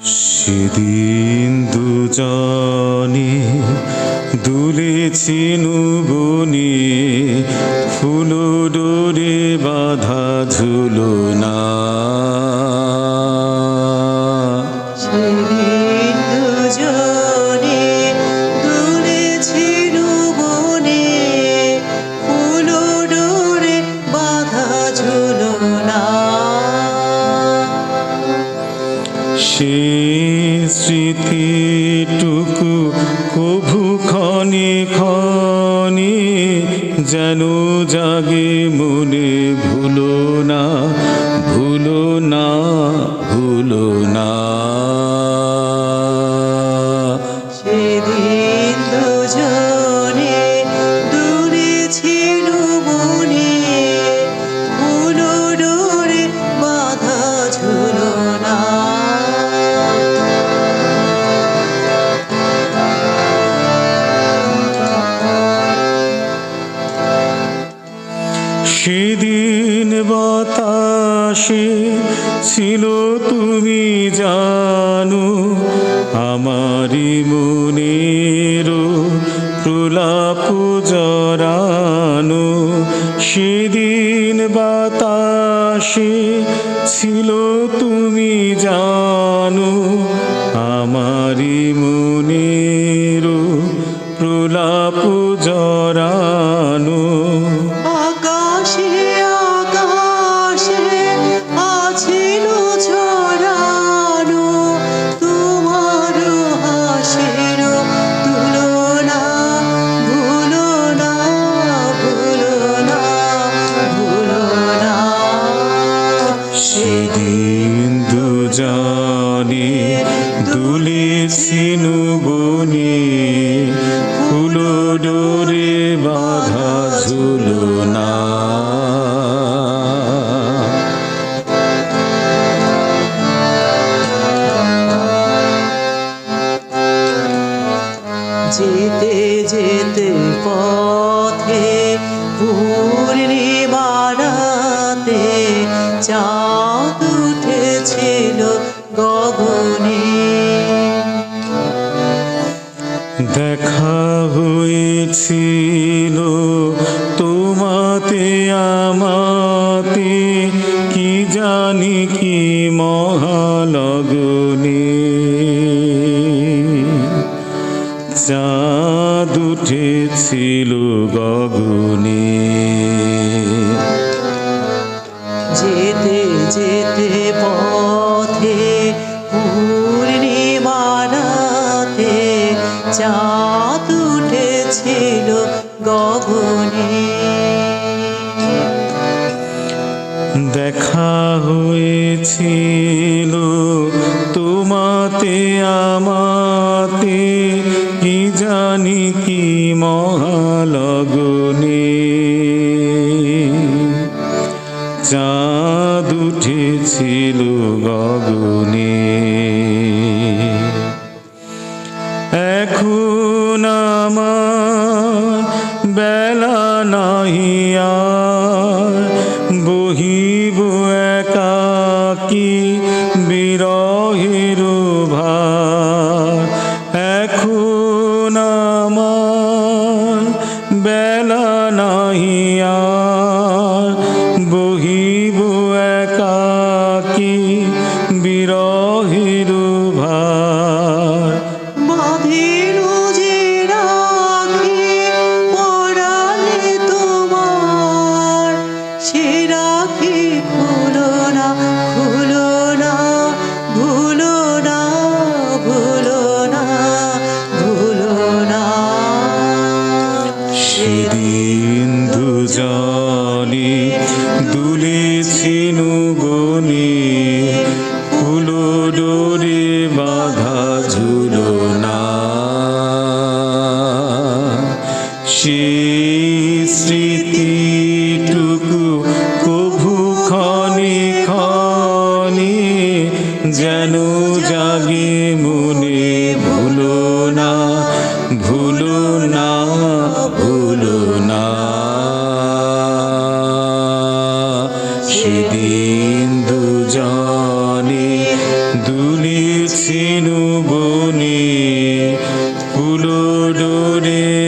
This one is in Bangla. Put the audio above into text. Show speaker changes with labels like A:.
A: সেদিন দুজনে দুলেছি নুবনে ফুল ডোরে বাধা ঝুলো সে স্মৃতিটুকু কভু ক্ষণে ক্ষণে যেন জাগে মনে ভুলো না ভুলো
B: সেদিন
A: বাতাসে ছিল তুমি জানো আমারি মনের প্রলাপ জরানো সেদিন বাতাসে ছিল তুমি জানো আমারি মনের প্রলাপ জরানো সেদিন দুজনে দুলেছিনু বনে ফুলো ডোরে বাধা ঝুলো না
B: যেতে যেতে পথে চাঁদ উঠেছিল গগনে।
A: দেখা হয়েছিল তোমাতে আমাতে কি জানি কি মহালগনে চাঁদ উঠেছিল
B: যেতে যেতে পথে পূর্ণিমারাতে চাঁদ উঠেছিল গগনে।
A: দেখা হয়েছিল তোমাতে আমাতে চাঁদ উঠেছিল গগনে। এখন আমার বেলা নাহি আর বহিব একাকি বিরহের ভার। দুজনে দুলেছিনু বনে ফুল ডোরে বাধা ঝুলো না সে স্মৃতিটুকু কভু ক্ষণে ক্ষণে যেন জাগে মনে। সেদিন দুজনে দুলেছি সিনু বনে ফুলো ডোরে